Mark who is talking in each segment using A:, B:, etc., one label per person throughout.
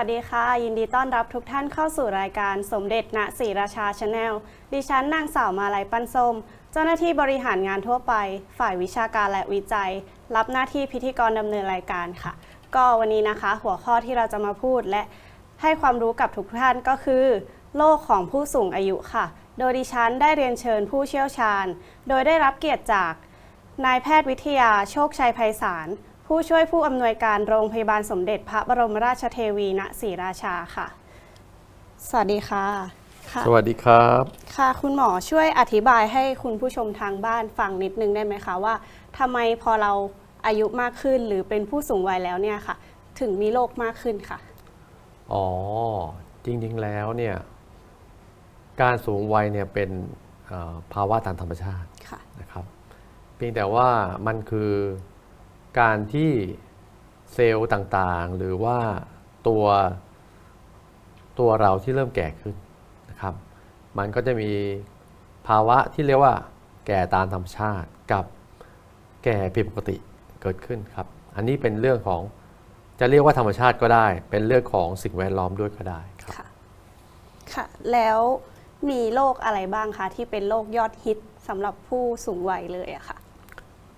A: วัสดีค่ะ ยินดีต้อนรับทุกท่านเข้าสู่รายการสมเด็จณศรีราชาชาแนลดิฉันนางสาวมาลัยปันส้มเจ้าหน้าที่บริหารงานทั่วไป ฝ่ายวิชาการและวิจัย รับหน้าที่พิธีกรดำเนินรายการค่ะ ก็วันนี้นะคะ หัวข้อที่เราจะมาพูดและให้ความรู้กับทุกท่านก็คือ โลกของผู้สูงอายุค่ะ โดยดิฉันได้เรียนเชิญผู้เชี่ยวชาญ โดยได้รับเกียรติจากนายแพทย์วิทยาโชคชัยไพศาล ผู้ช่วยผู้อำนวยการโรงพยาบาลสมเด็จพระบรมราชเทวีณศรีราชาค่ะ สวัสดีค่ะค่ะ
B: สวัสดีครับ
A: ค่ะคุณหมอช่วยอธิบายให้คุณผู้ชมทางบ้านฟังนิดนึงได้ไหมคะว่าทำไมพอเราอายุมากขึ้นหรือเป็นผู้สูงวัยแล้วเนี่ยค่ะ ถึงมีโรคมากขึ้นค่ะ
B: อ๋อ จริงๆแล้วเนี่ย การสูงวัยเนี่ยเป็นเอ่อภาวะตามธรรมชาติ
A: ค่ะ
B: นะครับ เพียงแต่ว่ามันคือ การที่เซลล์ต่างๆ หรือว่าตัวตัวเราที่เริ่มแก่ขึ้นนะครับ มันก็จะมีภาวะที่เรียกว่า แก่ตามธรรมชาติกับแก่ผิดปกติเกิดขึ้นครับ อันนี้เป็นเรื่องของจะเรียกว่าธรรมชาติก็ได้ เป็นเรื่องของสิ่งแวดล้อมด้วยก็ได้ครับ
A: ค่ะค่ะ แล้วมีโรคอะไรบ้างคะที่เป็นโรคยอดฮิตสำหรับผู้สูงวัยเลยอะค่ะ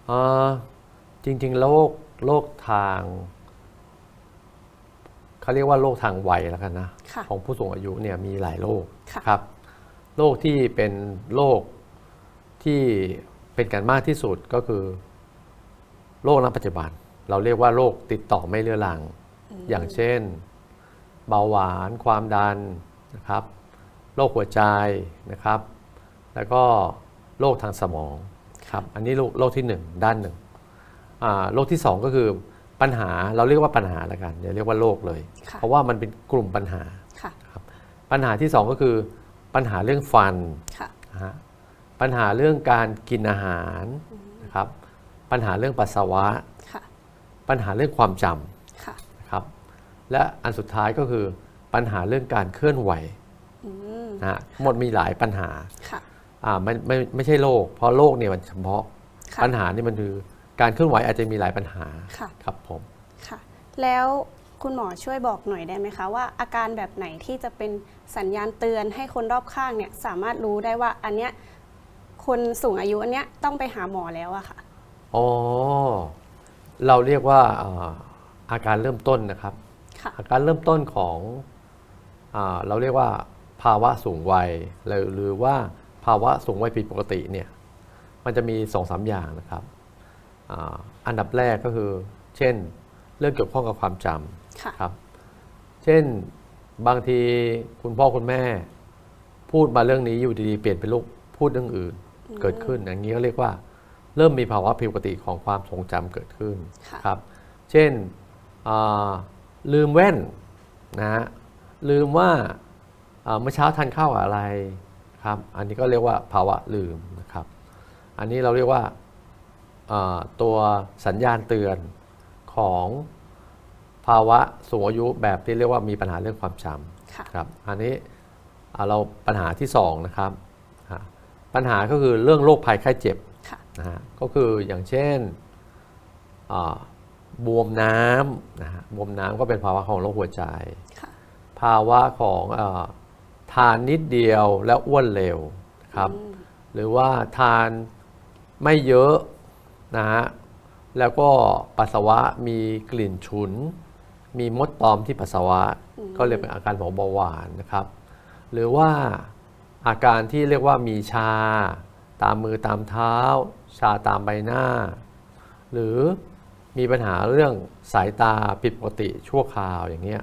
B: เอ่อ จริง ๆ โรคโรคทางเขาเรียกว่าโรคทางวัยแล้วกันนะ
A: ค่ะ
B: ของผู้สูงอายุเนี่ยมีหลายโรค
A: ค่ะ
B: ครับโรคที่เป็นโรคที่เป็นกันมากที่สุดก็คือโรคณปัจจุบัน เราเรียกว่าโรคติดต่อไม่เรื้อรัง อย่างเช่น เบาหวานความดันนะครับโรคหัวใจนะครับ แล้วก็โรคทางสมองครับ อันนี้โรคโรคที่หนึ่งด้านหนึ่งอ่า โรคที่สองก็คือปัญหาเราเรียกว่าปัญหาแล้วกันอย่าเรียกว่าโรคเลย
A: ค่ะ
B: เพราะว่ามันเป็นกลุ่มปัญหา
A: ค่ะ
B: ปัญหาที่สองก็คือปัญหาเรื่องฟัน
A: ค่ะ
B: นะฮะปัญหาเรื่องการกินอาหารนะครับปัญหาเรื่องปัสสาวะ
A: ค่ะ
B: ปัญหาเรื่องความจ
A: ค่ะำ
B: นะครับและอันสุดท้ายก็คือปัญหาเรื่องการเคลื่อนไหว
A: อืม
B: นะฮะทั้งหมดมีหลายปัญหา
A: ค่ะ
B: อ่าไม่ไม่ไม่ใช่โรคเพราะโรคเนี่ยมันเฉพาะ
A: ค่ะ
B: ปัญหานี่มันคือ การเคลื่อนไหวอาจจะมีหลายปัญหา
A: ค่ะ
B: ครับผม
A: ค่ะ แล้วคุณหมอช่วยบอกหน่อยได้ไหมคะ ว่าอาการแบบไหนที่จะเป็นสัญญาณเตือนให้คนรอบข้างเนี่ยสามารถรู้ได้ว่าอันเนี้ยคนสูงอายุอันเนี้ยต้องไปหาหมอแล้วอะค่ะ
B: อ๋อ เราเรียกว่าอ่าอาการเริ่มต้นนะครับ
A: ค่ะ
B: อาการเริ่มต้นของอาเราเรียกว่าภาวะสูงวัยหรือหรือว่าภาวะสูงวัยผิดปกติเนี่ยมันจะมี2อสาอย่างนะครับ อาอันดับแรกก็คือ เช่น เรื่องเกี่ยวข้องกับความจ
A: ค่ะำ
B: ครับเช่นบางทีคุณพ่อคุณแม่ พูดมาเรื่องนี้อยู่ดีๆเปลี่ยนเป็นลูกพูดเรื่องอื่นเกิดขึ้น อย่างนี้ก็เรียกว่า เริ่มมีภาวะผิดปกติของความทรงจำเกิดขึ้น
A: ค่ะ
B: ครับ เช่นอ่าลืมแว่นนะฮะลืมว่าอ่าเมื่อเช้าทานข้าวกับอะไรครับ อันนี้ก็เรียกว่าภาวะลืมนะครับ อันนี้เราเรียกว่าอ่า ตัวสัญญาณเตือนของภาวะสูงอายุแบบที่เรียกว่ามีปัญหาเรื่องความจำ
A: ค่ะ
B: ครับอันนี้อ่าเราปัญหาที่สองนะครับอ่าปัญหาก็คือเรื่องโรคภัยไข้เจ็บ
A: ค่ะ
B: นะฮะก็คืออย่างเช่นอ่าบวมน้ำนะฮะบวมน้ำก็เป็นภาวะของโรคหัวใจ
A: ค่ะ
B: ภาวะของอาทานนิดเดียวแล้วอ้วนเร็วนะครับ
A: อืม
B: หรือว่าทานไม่เยอะ นะฮะแล้วก็ปัสสาวะมีกลิ่นฉุน มีมดตอมที่ปัสสาวะก็เรียกเป็นอาการของเบาหวานนะครับ หรือว่าอาการที่เรียกว่ามีชา ตามมือตามเท้า ชาตามใบหน้า หรือมีปัญหาเรื่องสายตาผิดปกติชั่วคราวอย่างเงี้ย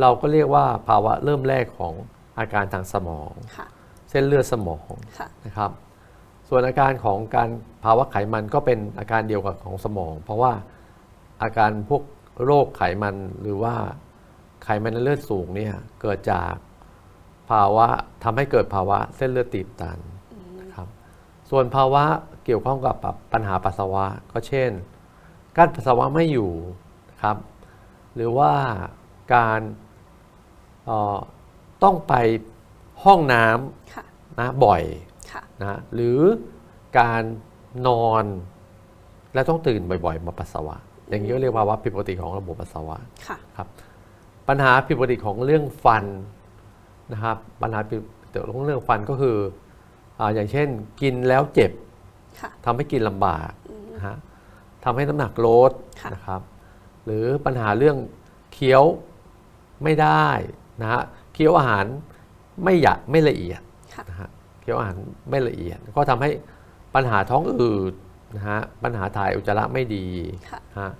B: เราก็เรียกว่าภาวะเริ่มแรกของอาการทางสมอง
A: ค่ะ
B: เส้นเลือดสมอง
A: ค่ะ
B: นะครับ ส่วนอาการของการภาวะไขมันก็เป็นอาการเดียวกับของสมอง เพราะว่าอาการพวกโรคไขมันหรือว่าไขมันในเลือดสูงเนี่ยเกิดจากภาวะทำให้เกิดภาวะเส้นเลือดตีบตันนะครับส่วนภาวะเกี่ยวข้องกับปัญหาปัสสาวะก็เช่นกั้นปัสสาวะไม่อยู่นะครับหรือว่าการออต้องไปห้องน้ำนะบ่อย นะหรือการนอนและต้องตื่นบ่อยๆ มาปัสสาวะ อย่างนี้ก็เรียกว่าภาวะผิดปกติของระบบปัสสาวะ
A: ค่ะ
B: ครับปัญหาผิดปกติของเรื่องฟันนะครับปัญหาผิดปกติของเรื่องฟันก็คืออาอย่างเช่นกินแล้วเจ็บ
A: ค่ะ
B: ทำให้กินลำบากนะฮะทำให้น้ำหนักลด
A: ค่ะ
B: นะครับ หรือปัญหาเรื่องเคี้ยวไม่ได้นะฮะเคี้ยวอาหารไม่หยะไม่ละเอียด
A: ค่ะ
B: นะฮะเคี้ยวอาหารไม่ละเอียด ก็ทำให้ปัญหาท้องอืดนะฮะปัญหาถ่ายอุจจาระไม่ดี
A: ค่ะ
B: นะฮะ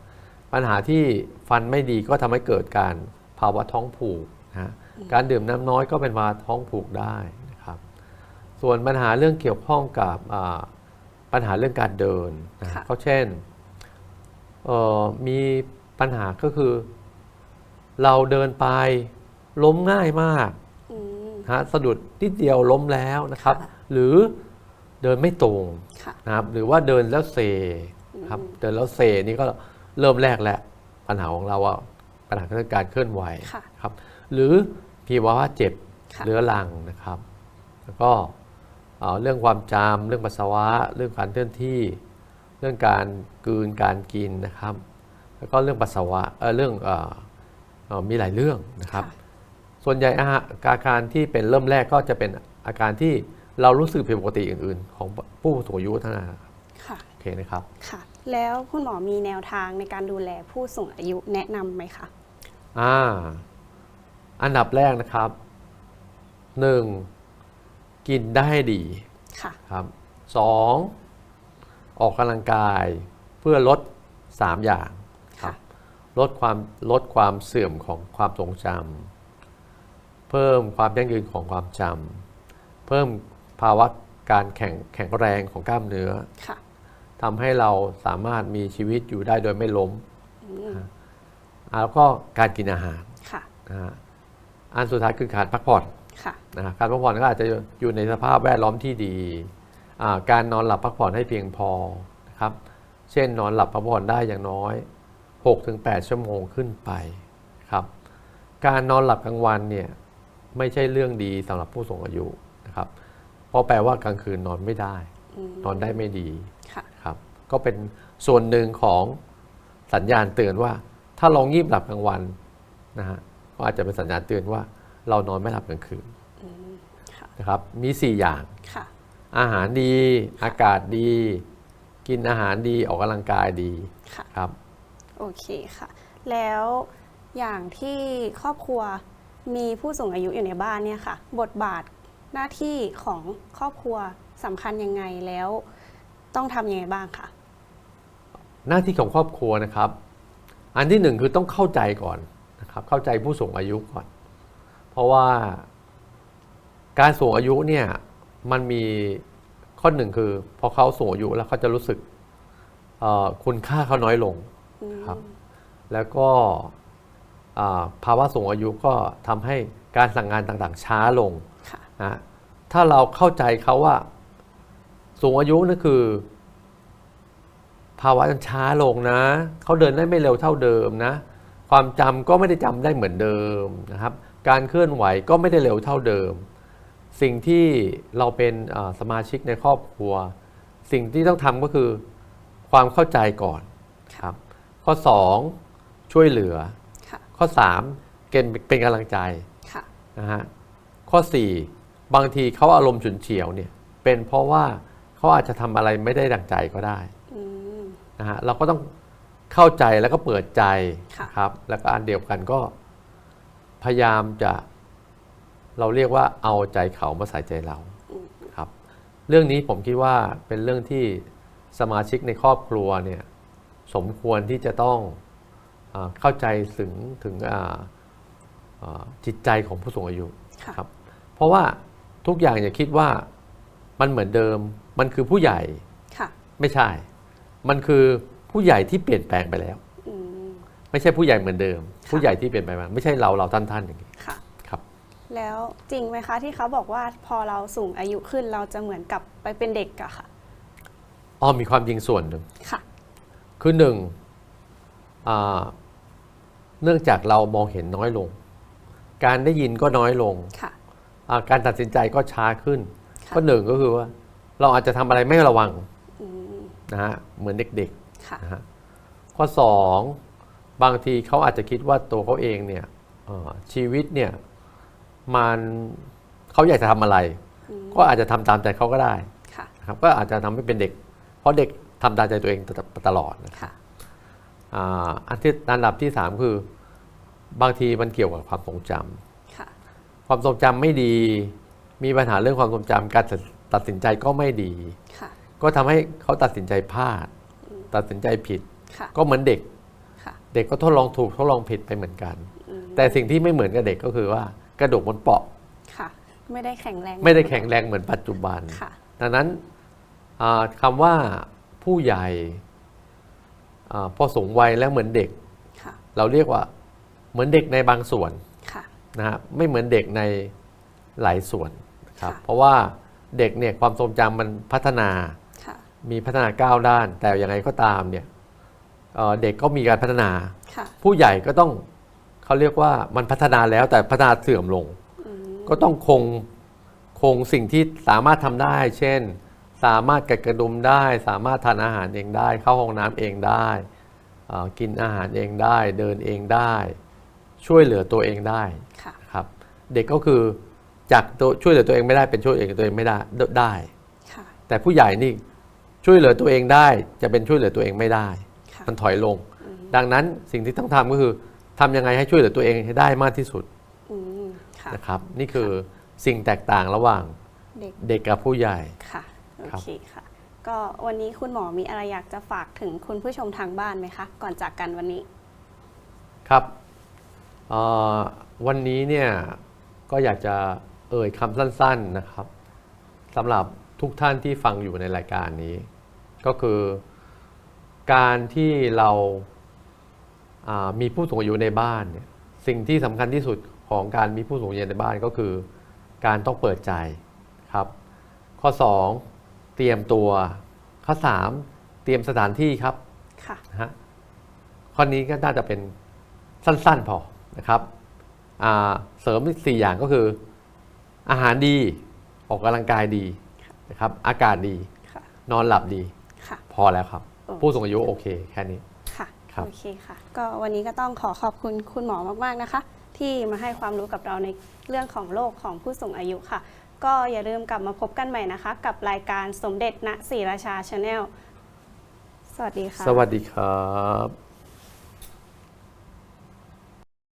B: ปัญหาที่ฟันไม่ดีก็ทำให้เกิดการภาวะท้องผูกนะฮะการดื่มน้ำน้อยก็เป็นภาวะท้องผูกได้นะครับ ส่วนปัญหาเรื่องเกี่ยวข้องกับอ่าปัญหาเรื่องการเดินนะ
A: ค่ะ
B: ก็เช่นเอ่อมีปัญหาก็คือ เราเดินไปล้มง่ายมาก
A: อืม
B: นะฮะสะดุดนิดเดียวล้มแล้วนะครับ
A: ค่ะ
B: หรือเดินไม่ตรง
A: ค่ะ
B: นะครับ หรือว่าเดินแล้วเซครับเดินแล้วเซนี่ก็เริ่มแรกแหละปัญหาของเราอะปัญหาเรื่องการเคลื่อนไหว
A: ค่ะ
B: ครับ หรือภาวะเจ็บ
A: ค่ะ
B: เรื้อรังนะครับ แล้วก็เอ่อเรื่องความจำเรื่องปัสสาวะ เรื่องการเคลื่อนที่ เรื่องการกลืนการกินนะครับ แล้วก็เรื่องปัสสาวะเอ่อเรื่องเอ่อเอ่อมีหลายเรื่องนะครับ
A: ค่ะ
B: ส่วนใหญ่อาหารอาการที่เป็นเริ่มแรกก็จะเป็นอาการที่เรารู้สึกผิดปกติอื่น ๆ ของผู้สูงอายุเท่านั้นนะครับ
A: ค่ะ
B: โอเคนะครับ
A: ค่ะ แล้วคุณหมอมีแนวทางในการดูแลผู้สูงอายุแนะนำไหมคะ
B: อ่าอันดับแรกนะครับหนึ่งกินได้ดี
A: ค่ะ
B: ครับสองออกกำลังกายเพื่อลดสามอย่างครับลดความลดความเสื่อมของความทรงจำ เพิ่มความยั่งยืนของความจำเพิ่มภาวะการแข็งแข็งแรงของกล้ามเนื้อ
A: ค่ะ
B: ทำให้เราสามารถมีชีวิตอยู่ได้โดยไม่ล้ม
A: อืม
B: อ่าแล้วก็การกินอาหาร
A: ค่ะ
B: นะฮะอันสุดท้ายคือการพักผ่อน
A: ค่ะ
B: นะฮะการพักผ่อนก็อาจจะอยู่ในสภาพแวดล้อมที่ดีอ่าการนอนหลับพักผ่อนให้เพียงพอนะครับ เช่นนอนหลับพักผ่อนได้อย่างน้อย 6-8 ชั่วโมงขึ้นไปครับ การนอนหลับกลางวันเนี่ย ไม่ใช่เรื่องดีสำหรับผู้สูงอายุนะครับเพราะแปลว่ากลางคืนนอนไม่ได้
A: อืม
B: นอนได้ไม่ดี
A: ค่ะ
B: ครับ ก็เป็นส่วนหนึ่งของสัญญาณเตือนว่า ถ้าเรางีบหลับกลางวันนะฮะก็อาจจะเป็นสัญญาณเตือนว่า เรานอนไม่หลับกลางคืน
A: อืมค่ะ
B: นะครับมี 4 อย่าง
A: ค่ะ
B: อาหารดีอากาศดี กินอาหารดีออกกำลังกายดี
A: ค่ะ
B: ครับ
A: โอเคค่ะ แล้วอย่างที่ครอบครัว มีผู้สูงอายุอยู่ในบ้านเนี่ยค่ะ บทบาทหน้าที่ของครอบครัวสำคัญยังไงแล้ว ต้องทำยังไงบ้างคะ
B: หน้าที่ของครอบครัวนะครับ อันที่หนึ่งคือต้องเข้าใจก่อนนะครับ เข้าใจผู้สูงอายุก่อน เพราะว่า การสูงอายุเนี่ยมันมีข้อหนึ่งคือพอเขาสูงอายุแล้วเขาจะรู้สึกเอ่อคุณค่าเขาน้อยลง
A: อืม
B: ครับ แล้วก็อ่า ภาวะสูงอายุก็ทำให้การสั่งงานต่างๆช้าลง
A: ค่ะ
B: นะถ้าเราเข้าใจเขาว่า สูงอายุนั่นคือ ภาวะมันช้าลงนะเขาเดินได้ไม่เร็วเท่าเดิมนะ ความจำก็ไม่ได้จำได้เหมือนเดิมนะครับ การเคลื่อนไหวก็ไม่ได้เร็วเท่าเดิม สิ่งที่เราเป็นอ่าสมาชิกในครอบครัว สิ่งที่ต้องทำก็คือ ความเข้าใจก่อนครับ ข้อ 2 ช่วยเหลือ
A: ค่ะ
B: ข้อ 3เป็นเป็นกำลังใจ
A: ค่ะ
B: นะฮะข้อ 4 บางทีเขาอารมณ์ฉุนเฉียวเนี่ยเป็นเพราะว่าเขาอาจจะทำอะไรไม่ได้ดังใจก็ได้
A: อืม
B: นะฮะเราก็ต้องเข้าใจแล้วก็เปิดใจ
A: ค่ะ
B: ครับแล้วก็อันเดียวกันก็พยายามจะเราเรียกว่าเอาใจเขามาใส่ใจเราครับ เรื่องนี้ผมคิดว่าเป็นเรื่องที่สมาชิกในครอบครัวเนี่ยสมควรที่จะต้องอา เข้าใจถึงถึงอ่าอ่าจิตใจของผู้สูงอายุ
A: ค่ะ
B: ครับ เพราะว่าทุกอย่างอย่าคิดว่ามันเหมือนเดิม มันคือผู้ใหญ่
A: ค่ะ
B: ไม่ใช่ มันคือผู้ใหญ่ที่เปลี่ยนแปลงไปแล้ว
A: อืม
B: ไม่ใช่ผู้ใหญ่เหมือนเดิม
A: ค่ะ
B: ผู้ใหญ่ที่เปลี่ยนไปมาไม่ใช่เราเราท่านท่านๆอย่างนี้
A: ค่ะ
B: ครับ
A: แล้วจริงไหมคะที่เขาบอกว่าพอเราสูงอายุขึ้นเราจะเหมือนกลับไปเป็นเด็กอะค่ะ
B: อ๋อมีความจริงส่วนหนึ่ง
A: ค่ะ
B: คือหนึ่งอ่า เนื่องจากเรามองเห็นน้อยลง การได้ยินก็น้อยลง
A: ค่ะ
B: อ่าการตัดสินใจก็ช้าขึ้น
A: ค่ะ
B: ก็หนึ่งก็คือว่า เราอาจจะทำอะไรไม่ระวัง
A: อืม
B: นะฮะเหมือนเด็กๆ
A: ค่ะ
B: นะฮะข้อสองบางทีเขาอาจจะคิดว่าตัวเขาเองเนี่ยเอ่อชีวิตเนี่ยมันเขาอยากจะทำอะไร
A: อืม
B: ก็อาจจะทำตามใจเขาก็ได้
A: ค่ะ
B: นะครับก็อาจจะทำให้เป็นเด็ก เพราะเด็กทำตามใจตัวเองตตลอดนะครับ
A: ค่ะ
B: อ่าอันที่อันดับที่สามคือบางทีมันเกี่ยวกับความทรงจำ
A: ค่ะ
B: ความทรงจำไม่ดี มีปัญหาเรื่องความทรงจำการตัดตัดสินใจก็ไม่ดี
A: ค่ะ
B: ก็ทำให้เขาตัดสินใจพลาด ตัดสินใจผิด
A: ค่ะ
B: ก็เหมือนเด็ก
A: ค่ะ
B: เด็กก็ทดลองถูกทดลองผิดไปเหมือนกัน
A: อืม
B: แต่สิ่งที่ไม่เหมือนกับเด็กก็คือว่ากระดูกบนเปาะ
A: ค่ะไม่ได้แข็งแรง
B: ไม่ได้แข็งแรงเหมือนปัจจุบัน
A: ค่ะ
B: ดังนั้นอ่าคำว่าผู้ใหญ่ อาพอสูงวัยแล้วเหมือนเด็ก
A: ค่ะ
B: เราเรียกว่าเหมือนเด็กในบางส่วน
A: ค่ะ
B: นะฮะไม่เหมือนเด็กในหลายส่วนครับ
A: ค่ะ
B: เพราะว่าเด็กเนี่ยความทรงจำมันพัฒนา
A: ค่ะ
B: มีพัฒนาก้าวด้าน แต่ยังไงก็ตามเนี่ยเอ่อเด็กก็มีการพัฒนา
A: ค่ะ
B: ผู้ใหญ่ก็ต้องเขาเรียกว่ามันพัฒนาแล้วแต่พัฒนาเสื่อมลง
A: อืม
B: ก็ต้องคงคงสิ่งที่สามารถทำได้ เช่น สามารถกัดกระดุมได้ สามารถทานอาหารเองได้ เข้าห้องน้ำเองได้เอ่อกินอาหารเองได้ เดินเองได้ ช่วยเหลือตัวเองได้
A: ค่ะ
B: ครับ เด็กก็คือจากตัวช่วยเหลือตัวเองไม่ได้เป็นช่วยเหลือตัวเองไม่ได้ได้
A: ค่ะ
B: แต่ผู้ใหญ่นี่ช่วยเหลือตัวเองได้ จะเป็นช่วยเหลือตัวเองไม่ได้
A: ค่ะ
B: มันถอยลง ดังนั้นสิ่งที่ต้องทำก็คือทำยังไงให้ช่วยเหลือตัวเองให้ได้มากที่สุด
A: อืมค่ะ
B: นะครับ นี่คือสิ่งแตกต่างระหว่าง
A: เด็ก
B: เด็กกับผู้ใหญ่
A: ค่ะ โอ
B: ครับ
A: เคค่ะ ก็วันนี้คุณหมอมีอะไรอยากจะฝากถึงคุณผู้ชมทางบ้านไหมคะ ก่อนจากกันวันนี้
B: ครับเอ่อวันนี้เนี่ยก็อยากจะเอ่ยคำสั้น ๆนะครับสำหรับทุกท่านที่ฟังอยู่ในรายการนี้ ก็คือการที่เราอ่ามีผู้สูงอายุในบ้านเนี่ยสิ่งที่สำคัญที่สุดของการมีผู้สูงอายุในบ้านก็คือ การต้องเปิดใจครับ ข้อ 2 เตรียมตัวข้อ3เตรียมสถานที่ครับ
A: ค่ะ
B: นะฮะข้อนี้ก็น่าจะเป็นสั้นๆพอนะครับอ่าเสริมอีกสี่อย่างก็คือ อาหารดีออกกำลังกายดีนะครับ อากาศดี
A: ค่ะ
B: นอนหลับดี
A: ค่ะ
B: พอแล้วครับ
A: โอเค
B: ผู้สูงอายุโอเคแค่นี้
A: ค่ะ
B: ครับ
A: โอเคค่ะ ก็วันนี้ก็ต้องขอขอบคุณคุณหมอมากๆนะคะ ที่มาให้ความรู้กับเราในเรื่องของโรคของผู้สูงอายุค่ะ ก็อย่าลืมกลับมาพบกันใหม่นะคะ กับรายการสมเด็จณศรีราชาชาแนล สวัสดีค่ะ
B: สวัสดีครับ